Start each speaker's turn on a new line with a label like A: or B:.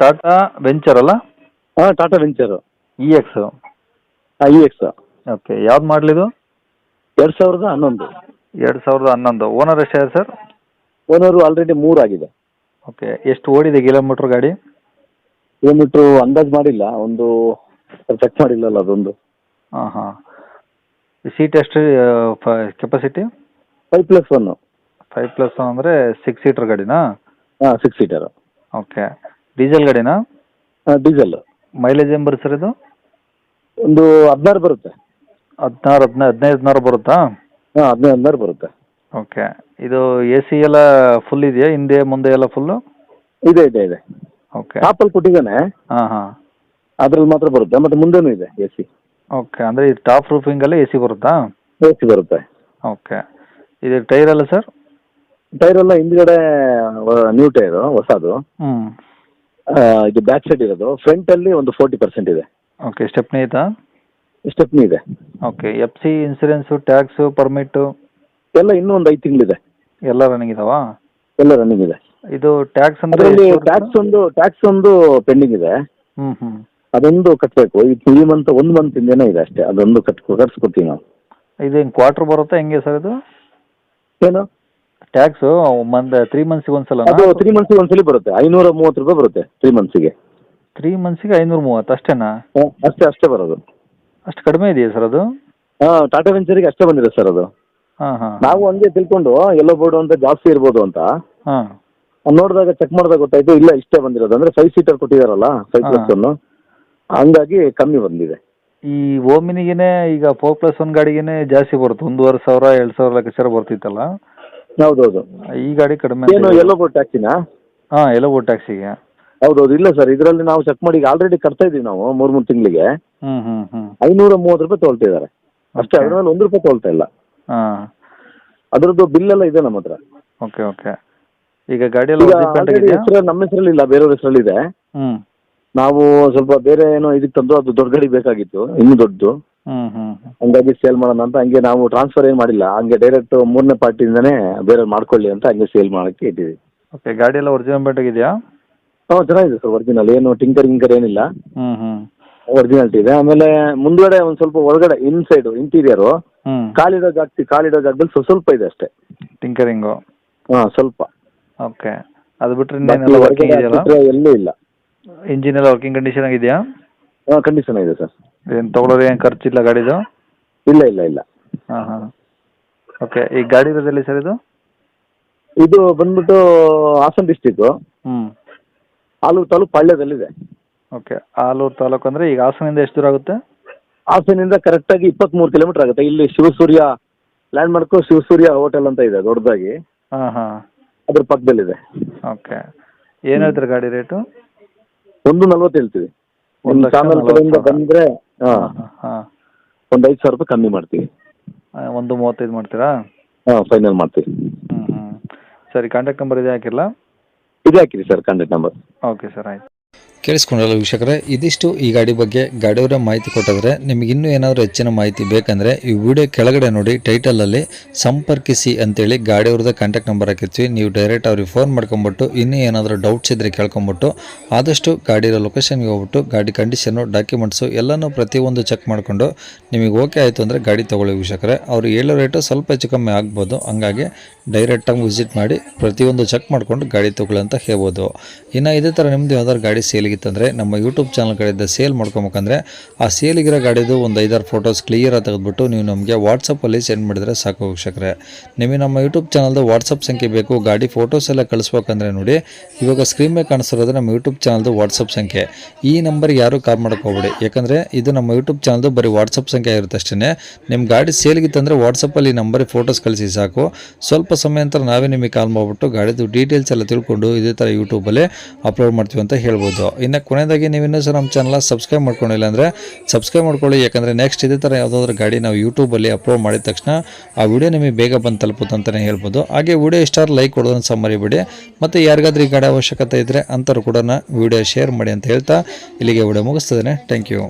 A: Tata venture ಅಲ್ಲ?
B: ಹಾಂ Tata venture.
A: E X
B: ಹಾಂ ಇ ಎಕ್ಸ್
A: ಓಕೆ ಯಾವ್ದು ಮಾಡಲಿದು
B: ಎರಡು ಸಾವಿರದ ಹನ್ನೊಂದು.
A: ಎರಡು ಸಾವಿರದ ಹನ್ನೊಂದು. ಓನರ್ ಎಷ್ಟಾಗಿದೆ ಸರ್
B: ಓನರು ಆಲ್ರೆಡಿ ಮೂರು ಆಗಿದೆ.
A: ಓಕೆ ಎಷ್ಟು ಓಡಿದೆ ಕಿಲೋಮೀಟ್ರ್ ಗಾಡಿ?
B: ಕಿಲೋಮೀಟ್ರು ಅಂದಾಜು ಮಾಡಿಲ್ಲ ಒಂದು ಚೆಕ್ ಮಾಡಿಲ್ಲಲ್ಲ ಅದೊಂದು.
A: ಹಾಂ ಹಾಂ. ಸೀಟ್ ಎಷ್ಟು capacity
B: five plus one
A: five plus one ಅಂದರೆ ಸಿಕ್ಸ್ ಸೀಟರ್ ಗಾಡಿನಾ?
B: ಹಾಂ ಸಿಕ್ಸ್ ಸೀಟರು
A: ಓಕೆ ಡೀಸೆಲ್ ಗಾಡಿನಾ?
B: ಡೀಸೆಲ್.
A: ಮೈಲೇಜ್ ಏನು ಬರುತ್ತೆ ಸರ್ ಇದು?
B: ಒಂದು ಹದಿನಾರು ಬರುತ್ತೆ.
A: ಹದಿನಾರು ಹದಿನೈದು ಹದಿನೈದು ಹದಿನಾರು ಬರುತ್ತಾ?
B: ಹಾಂ ಹದಿನೈದು ಹದಿನಾರು ಬರುತ್ತೆ.
A: ಓಕೆ. ಇದು ಎ ಸಿ ಎಲ್ಲ ಫುಲ್ ಇದೆಯಾ? ಹಿಂದೆ ಮುಂದೆ ಎಲ್ಲ ಫುಲ್ಲು
B: ಇದೆ ಇದೆ ಇದೆ.
A: ಓಕೆ.
B: ಟಾಪಲ್ಲಿ ಕೊಟ್ಟಿದ್ದಾನೆ.
A: ಹಾಂ ಹಾಂ.
B: ಅದ್ರಲ್ಲಿ ಮಾತ್ರ ಬರುತ್ತೆ ಮತ್ತೆ ಮುಂದೆನೂ ಇದೆ ಎ ಸಿ
A: ಓಕೆ ಅಂದರೆ ಇದು ಟಾಪ್ ರೂಫಿಂಗಲ್ಲೇ ಎ ಸಿ ಬರುತ್ತಾ?
B: ಎ ಸಿ ಬರುತ್ತೆ.
A: ಓಕೆ. ಇದು ಟೈರ್ ಎಲ್ಲ ಸರ್?
B: ಟೈರ್ ಎಲ್ಲ ಹಿಂದ್ಗಡೆ ನ್ಯೂ ಟೈರು ಹೊಸದು.
A: ಹ್ಞೂ
B: ಇದು ಬ್ಯಾಕ್ ಸೈಡ್ ಇರೋದು. ಫ್ರಂಟ್ ಅಲ್ಲಿ ಒಂದು ಫೋರ್ಟಿ ಪರ್ಸೆಂಟ್ ಇದೆ.
A: ಓಕೆ ಸ್ಟೆಪ್ನಿ ಐತಾ
B: ಸ್ಟೆಪ್ನಿ ಇದೆ.
A: Okay F C insurance tax permit
B: ಎಲ್ಲ ಇನ್ನೂ ಒಂದು ಐದು ತಿಂಗಳಿದೆ.
A: ಎಲ್ಲ ರನ್ನಿಂಗ್ ಇದಾವಾ?
B: ಎಲ್ಲ ರನ್ನಿಂಗ್ ಇದೆ.
A: ಇದು ಟ್ಯಾಕ್ಸ್ ಅಂದ್ರೆ
B: ಅದರಲ್ಲಿ ಟ್ಯಾಕ್ಸ್ ಒಂದು ಟ್ಯಾಕ್ಸ್ ಒಂದು ಪೆಂಡಿಂಗ್ ಇದೆ.
A: ಹ್ಮ್ ಹ್ಮ್.
B: ಅದೊಂದು ಕಟ್ಟಬೇಕು ಈ ಮಂತ್ ಒಂದು ಮಂತ್ ಇದೆ ಅಷ್ಟೇ. ಅದೊಂದು ಕಟ್ ಕಟ್ಸ್ಕೊಡ್ತೀವಿ ನಾವು.
A: ಇದೇನು ಕ್ವಾರ್ಟರ್ ಬರುತ್ತಾ ಹೆಂಗೆ ಸರ್ ಇದು?
B: ಏನು?
A: ಟ್ಯಾಕ್ಸು ಮಂತ್ ತ್ರೀ ಮಂತ್ಸಿಗೆ ಒಂದ್ಸಲ
B: ಅದು ತ್ರೀ ಮಂತ್ಸಿಗೆ ಒಂದ್ಸಲಿ ಬರುತ್ತೆ. ಐನೂರ ಮೂವತ್ತು ರೂಪಾಯಿ ಬರುತ್ತೆ ತ್ರೀ ಮಂತ್ಸಿಗೆ
A: ತ್ರೀ ಮಂತ್ಸಿಗೆ ಐನೂರ ಮೂವತ್ತು ಅಷ್ಟೇನಾ?
B: ಅಷ್ಟೇ ಅಷ್ಟೇ ಬರೋದು.
A: ಅಷ್ಟು ಕಡಿಮೆ ಇದೆಯಾ ಸರ್ ಅದು?
B: ಹಾಂ ಟಾಟಾ ವೆಂಚರಿಗೆ ಅಷ್ಟೇ ಬಂದಿದೆ ಸರ್ ಅದು.
A: ಹಾಂ ಹಾಂ.
B: ನಾವು ಹಂಗೆ ತಿಳ್ಕೊಂಡು ಎಲ್ಲೋ ಬೋರ್ಡು ಅಂತ ಜಾಸ್ತಿ ಇರ್ಬೋದು ಅಂತ.
A: ಹಾಂ.
B: ನೋಡಿದಾಗ ಚೆಕ್ ಮಾಡಿದಾಗ ಗೊತ್ತಾಯ್ತು ಇಲ್ಲ ಇಷ್ಟೇ ಬಂದಿರೋದು. ಅಂದ್ರೆ ಫೈವ್ ಸೀಟರ್ ಕೊಟ್ಟಿದಾರಲ್ಲ ಫೈವ್. ಪ್ಲಸ್ ಒನ್ ಹಂಗಾಗಿ ಕಮ್ಮಿ ಬಂದಿದೆ.
A: ಈ ಓಮಿನಿಗೇನೆ ಈಗ ಫೋರ್ ಪ್ಲಸ್ ಒನ್ ಗಾಡಿಗೇನೆ ಜಾಸ್ತಿ ಬರುತ್ತೆ. ಒಂದೂವರೆ ಸಾವಿರ ಎರಡು ಸಾವಿರ ಲೆಕ್ಕಾಚಾರ ಬರ್ತಿತ್ತಲ್ಲ.
B: ಹೌದೌದು
A: ಈ ಗಾಡಿ ಕಡಿಮೆ
B: ಏನು ಎಲ್ಲೋ ಬೋರ್ಡ್ ಟ್ಯಾಕ್ಸಿನಾ
A: ಹಾಂ ಎಲ್ಲೋ ಬೋರ್ಡ್ ಟ್ಯಾಕ್ಸಿಗೆ
B: ಹೌದೌದು ಇಲ್ಲ ಸರ್ ಇದರಲ್ಲಿ ನಾವು ಚೆಕ್ ಮಾಡಿ ಆಲ್ರೆಡಿ ಕಟ್ತಾ ಇದೀವಿ ನಾವು ಮೂರು ಮೂರು ತಿಂಗಳಿಗೆ.
A: ಹ್ಞೂ ಹ್ಞೂ ಹ್ಞೂ
B: ಐನೂರ ಮೂವತ್ತು ರೂಪಾಯಿ ತೊಗೊಳ್ತಿದ್ದಾರೆ ಅಷ್ಟೇ. ಅದ್ರ ಮೇಲೆ ಒಂದು ರೂಪಾಯಿ ತೊಗೊಳ್ತಾ ಇಲ್ಲ.
A: ಹಾಂ.
B: ಅದರದ್ದು ಬಿಲ್ ಎಲ್ಲ ಇದೆ ನಮ್ಮ ಹತ್ರ.
A: ಓಕೆ ಓಕೆ ಈಗ ಗಾಡಿ ಎಲ್ಲ
B: ಈಗ
A: ಡಿಪೆಂಡ್
B: already
A: ಆಗಿದೆಯಾ
B: ಹೆಸರಲ್ಲಿ ನಮ್ಮ ಹೆಸರಲ್ಲಿ ಇಲ್ಲ ಬೇರೆಯವ್ರ ಹೆಸರಲ್ಲಿ ಇದೆ
A: ಹ್ಞೂ
B: ನಾವು ಸ್ವಲ್ಪ ಬೇರೆ ಏನೋ ಇದಕ್ಕೆ ತಂದು ಅದು ದೊಡ್ಡ ಗಾಡಿ ಬೇಕಾಗಿತ್ತು ಇನ್ನೂ ದೊಡ್ಡದು.
A: ಹ್ಞೂ ಹ್ಞೂ
B: ಹಂಗಾಗಿ ಸೇಲ್ ಮಾಡೋಣ ಅಂತ ಹಂಗೆ ನಾವು ಟ್ರಾನ್ಸ್ಫರ್ ಏನು ಮಾಡಿಲ್ಲ. ಹಂಗೆ ಡೈರೆಕ್ಟ್ ಮೂರನೇ ಪಾರ್ಟಿಯಿಂದನೇ ಬೇರೆ ಮಾಡ್ಕೊಳ್ಳಿ ಅಂತ ಹಂಗೆ ಸೇಲ್ ಮಾಡೋಕ್ಕೆ ಇದ್ದೀವಿ
A: ಓಕೆ ಗಾಡಿ ಎಲ್ಲ ಒರಿಜಿನಲ್ ಬೇಟ್ ಇದೆಯಾ
B: ಹಾಂ ಚೆನ್ನಾಗಿದೆ ಸರ್ ಒರಿಜಿನಲ್ ಏನು ಟಿಂಕರ್ ಗಿಂಕರ್ ಏನಿಲ್ಲ.
A: ಹ್ಮ್ ಹ್ಞೂ
B: ಒರಿಜಿನಾಲಿಟಿ ಇದೆ. ಆಮೇಲೆ ಮುಂದ್ಗಡೆ ಒಂದು ಸ್ವಲ್ಪ ಒಳಗಡೆ ಇನ್ಸೈಡು ಇಂಟೀರಿಯರು
A: ಹ್ಮ್.
B: ಕಾಲಿಡೋ ಜಾಗ ಕಾಲಿಡೋ ಜಾಗದಲ್ಲಿ ಸ್ವಲ್ಪ ಸ್ವಲ್ಪ ಇದೆ ಅಷ್ಟೇ.
A: ಟಿಂಕರಿಂಗು
B: ಹಾಂ ಸ್ವಲ್ಪ.
A: ಓಕೆ ಅದು ಬಿಟ್ರೆ
B: ಬಾಕಿ
A: ಇನ್ನೇನೆಲ್ಲ ವರ್ಕಿಂಗ್ ಇದೆಯಲ್ಲ?
B: ಹಾಕಿದ್ರೆ ಎಲ್ಲೂ ಇಲ್ಲ.
A: ಇಂಜಿನ್ ಎಲ್ಲ ವರ್ಕಿಂಗ್ ಕಂಡೀಷನ್ ಆಗಿದೆಯಾ?
B: ಹಾಂ ಕಂಡೀಷನ್ ಇದೆ ಸರ್
A: ಏನು ತೊಗೊಳೋದು ಏನು ಖರ್ಚಿಲ್ಲ ಗಾಡಿದು?
B: ಇಲ್ಲ ಇಲ್ಲ ಇಲ್ಲ.
A: ಹಾಂ ಹಾಂ. ಓಕೆ ಈ ಗಾಡಿ ಇರೋದೆಲ್ಲಿ ಸರ್ ಇದು?
B: ಇದು ಬಂದ್ಬಿಟ್ಟು ಹಾಸನ ಡಿಸ್ಟಿಕ್ಕು
A: ಹ್ಞೂ
B: ಆಲೂರು ತಾಲೂಕು ಪಾಳ್ಯದಲ್ಲಿದೆ.
A: ಓಕೆ ಆಲೂರು ತಾಲೂಕು ಅಂದರೆ ಈಗ ಹಾಸನಿಂದ ಎಷ್ಟು ದೂರ ಆಗುತ್ತೆ?
B: ಹಾಸನಿಂದ ಕರೆಕ್ಟಾಗಿ ಇಪ್ಪತ್ತ್ಮೂರು ಕಿಲೋಮೀಟರ್ ಆಗುತ್ತೆ. ಇಲ್ಲಿ Shivasurya landmark Shivasurya hotel ಅಂತ ಇದೆ ದೊಡ್ಡದಾಗಿ.
A: ಹಾಂ ಹಾಂ.
B: ಅದ್ರ ಪಕ್ಕದಲ್ಲಿದೆ.
A: ಓಕೆ ಏನು ಹೇಳ್ತಾರೆ ಗಾಡಿ ರೇಟು
B: ಒಂದು ನಲ್ವತ್ತು ಹೇಳ್ತೀವಿ.
A: ಒಂದು
B: ಒಂದು
A: ಲಕ್ಷ
B: ಚಾನಲ್
A: ನಲ್ವತ್ತು
B: ಕಡೆಯಿಂದ ಬಂದ್ರೆ ಒಂದ್ ಹಾಂ
A: ಹಾಂ ಹಾಂ.
B: ಒಂದು ಐದು ಸಾವಿರ ರೂಪಾಯಿ ಕಮ್ಮಿ ಮಾಡ್ತೀವಿ.
A: ಒಂದು ಮೂವತ್ತೈದು ಮಾಡ್ತೀರಾ?
B: ಹಾಂ ಫೈನಲ್ ಮಾಡ್ತೀವಿ.
A: ಹ್ಞೂ ಹ್ಞೂ ಸರಿ ಕಾಂಟ್ಯಾಕ್ಟ್ ನಂಬರ್ ಇದೆ ಹಾಕಿರಲ್ಲ
B: ಇದೆ ಹಾಕಿರಿ sir contact number
A: okay sir ಆಯ್ತು.
C: ಕೇಳಿಸ್ಕೊಂಡಲ್ಲ ವೀಕ್ಷಕರೇ, ಇದಿಷ್ಟು ಈ ಗಾಡಿ ಬಗ್ಗೆ ಗಾಡಿಯವರ ಮಾಹಿತಿ ಕೊಟ್ಟಿದ್ರೆ ನಿಮಗೆ ಇನ್ನೂ ಏನಾದರೂ ಹೆಚ್ಚಿನ ಮಾಹಿತಿ ಬೇಕಂದರೆ ಈ ವಿಡಿಯೋ ಕೆಳಗಡೆ ನೋಡಿ ಟೈಟಲಲ್ಲಿ ಸಂಪರ್ಕಿಸಿ ಅಂತೇಳಿ ಗಾಡಿಯವ್ರದ್ದು ಕಾಂಟ್ಯಾಕ್ಟ್ ನಂಬರ್ ಹಾಕಿರ್ತೀವಿ. ನೀವು ಡೈರೆಕ್ಟ್ ಅವ್ರಿಗೆ ಫೋನ್ ಮಾಡ್ಕೊಂಬಿಟ್ಟು, ಇನ್ನೂ ಏನಾದರೂ ಡೌಟ್ಸ್ ಇದ್ದರೆ ಕೇಳ್ಕೊಂಬಿಟ್ಟು, ಆದಷ್ಟು ಗಾಡಿಯ ಲೊಕೇಶನ್ಗೆ ಹೋಗ್ಬಿಟ್ಟು, ಗಾಡಿ ಕಂಡೀಷನು ಡಾಕ್ಯುಮೆಂಟ್ಸು ಎಲ್ಲನೂ ಪ್ರತಿಯೊಂದು ಚೆಕ್ ಮಾಡಿಕೊಂಡು ನಿಮಗೆ ಓಕೆ ಆಯಿತು ಅಂದರೆ ಗಾಡಿ ತೊಗೊಳ್ಳಿ ವೀಕ್ಷಕರೇ. ಅವ್ರು ಹೇಳೋ ರೇಟು ಸ್ವಲ್ಪ ಹೆಚ್ಚು ಕಮ್ಮಿ ಆಗ್ಬೋದು. ಹಂಗಾಗಿ ಡೈರೆಕ್ಟಾಗಿ ವಿಸಿಟ್ ಮಾಡಿ ಪ್ರತಿಯೊಂದು ಚೆಕ್ ಮಾಡಿಕೊಂಡು ಗಾಡಿ ತೊಗೊಳ್ಳಿ ಅಂತ ಹೇಳ್ಬೋದು. ಇನ್ನು ಇದೇ ಥರ ನಿಮ್ಮದು ಯಾವ್ದಾದ್ರು ಗಾಡಿ ಸೇಲಿಗಿತ್ತಂದರೆ ನಮ್ಮ ಯೂಟ್ಯೂಬ್ ಚಾನಲ್ ಕಡೆಯಿಂದ ಸೇಲ್ ಮಾಡ್ಕೊಬೇಕಂದ್ರೆ ಆ ಸೇಲಿಗಿರೋ ಗಾಡಿದು ಒಂದು ಐದಾರು ಫೋಟೋಸ್ ಕ್ಲಿಯರಾಗಿ ತೆಗೆದುಬಿಟ್ಟು ನೀವು ನಮಗೆ ವಾಟ್ಸಪ್ಪಲ್ಲಿ ಸೆಂಡ್ ಮಾಡಿದರೆ ಸಾಕು ವೀಕ್ಷಕರೇ. ನಿಮಗೆ ನಮ್ಮ ಯೂಟ್ಯೂಬ್ ಚಾನಲ್ದು ವಾಟ್ಸಪ್ ಸಂಖ್ಯೆ ಬೇಕು, ಗಾಡಿ ಫೋಟೋಸ್ ಎಲ್ಲ ಕಳಿಸ್ಬೇಕಂದ್ರೆ ನೋಡಿ, ಇವಾಗ ಸ್ಕ್ರೀನ್ ಮೇಲೆ ಕಾಣಿಸ್ತಿರೋದು ನಮ್ಮ ಯೂಟ್ಯೂಬ್ ಚಾನಲ್ದು ವಾಟ್ಸಪ್ ಸಂಖ್ಯೆ. ಈ ನಂಬರ್ ಯಾರು ಕಾಲ್ ಮಾಡ್ಕೋಬೇಡಿ, ಯಾಕಂದರೆ ಇದು ನಮ್ಮ ಯೂಟ್ಯೂಬ್ ಚಾನಲ್ದು ಬರೀ ವಾಟ್ಸಪ್ ಸಂಖ್ಯೆ ಇರುತ್ತೆ ಅಷ್ಟೇ ನಿಮ್ಮ ಗಾಡಿ ಸೇಲ್ಗಿತ್ತಂದರೆ ವಾಟ್ಸಪ್ಪಲ್ಲಿ ಈ ನಂಬರ್ ಫೋಟೋಸ್ ಕಳಿಸಿ ಸಾಕು. ಸ್ವಲ್ಪ ಸಮಯ ನಂತರ ನಾವೇ ನಿಮಗೆ ಕಾಲ್ ಮಾಡಿಬಿಟ್ಟು ಗಾಡಿದು ಡೀಟೇಲ್ಸ್ ಎಲ್ಲ ತಿಳ್ಕೊಂಡು ಇದೇ ಥರ ಯೂಟ್ಯೂಬಲ್ಲೇ ಅಪ್ಲೋಡ್ ಮಾಡ್ತೀವಿ ಅಂತ ಹೇಳ್ಬೋದು. ಇನ್ನು ಕೊನೆಯದಾಗಿ ನೀವು ಇನ್ನೂ ಸಹ ನಮ್ಮ ಚಾನಲ್ ಸಬ್ಸ್ಕ್ರೈಬ್ ಮಾಡ್ಕೊಂಡಿಲ್ಲ ಅಂದರೆ ಸಬ್ಸ್ಕ್ರೈಬ್ ಮಾಡ್ಕೊಳ್ಳಿ. ಯಾಕಂದರೆ ನೆಕ್ಸ್ಟ್ ಇದೇ ಥರ ಯಾವುದಾದ್ರೂ ಗಾಡಿ ನಾವು ಯೂಟ್ಯೂಬಲ್ಲಿ ಅಪ್ಲೋಡ್ ಮಾಡಿದ ತಕ್ಷಣ ಆ ವಿಡಿಯೋ ನಿಮಗೆ ಬೇಗ ಬಂದು ತಲುಪುತ್ತೆ ಅಂತಲೇ ಹೇಳ್ಬೋದು. ಹಾಗೆ ವಿಡಿಯೋ ಇಷ್ಟ ಲೈಕ್ ಕೊಡೋದನ್ನು ಸಹ ಮರಿಬೇಡಿ. ಮತ್ತು ಯಾರಿಗಾದ್ರೂ ಈ ಗಾಡಿ ಅವಶ್ಯಕತೆ ಇದ್ದರೆ ಅಂಥವ್ರು ಕೂಡ ವಿಡಿಯೋ ಶೇರ್ ಮಾಡಿ ಅಂತ ಹೇಳ್ತಾ ಇಲ್ಲಿಗೆ ವಿಡಿಯೋ ಮುಗಿಸ್ತದೆ ಥ್ಯಾಂಕ್ ಯು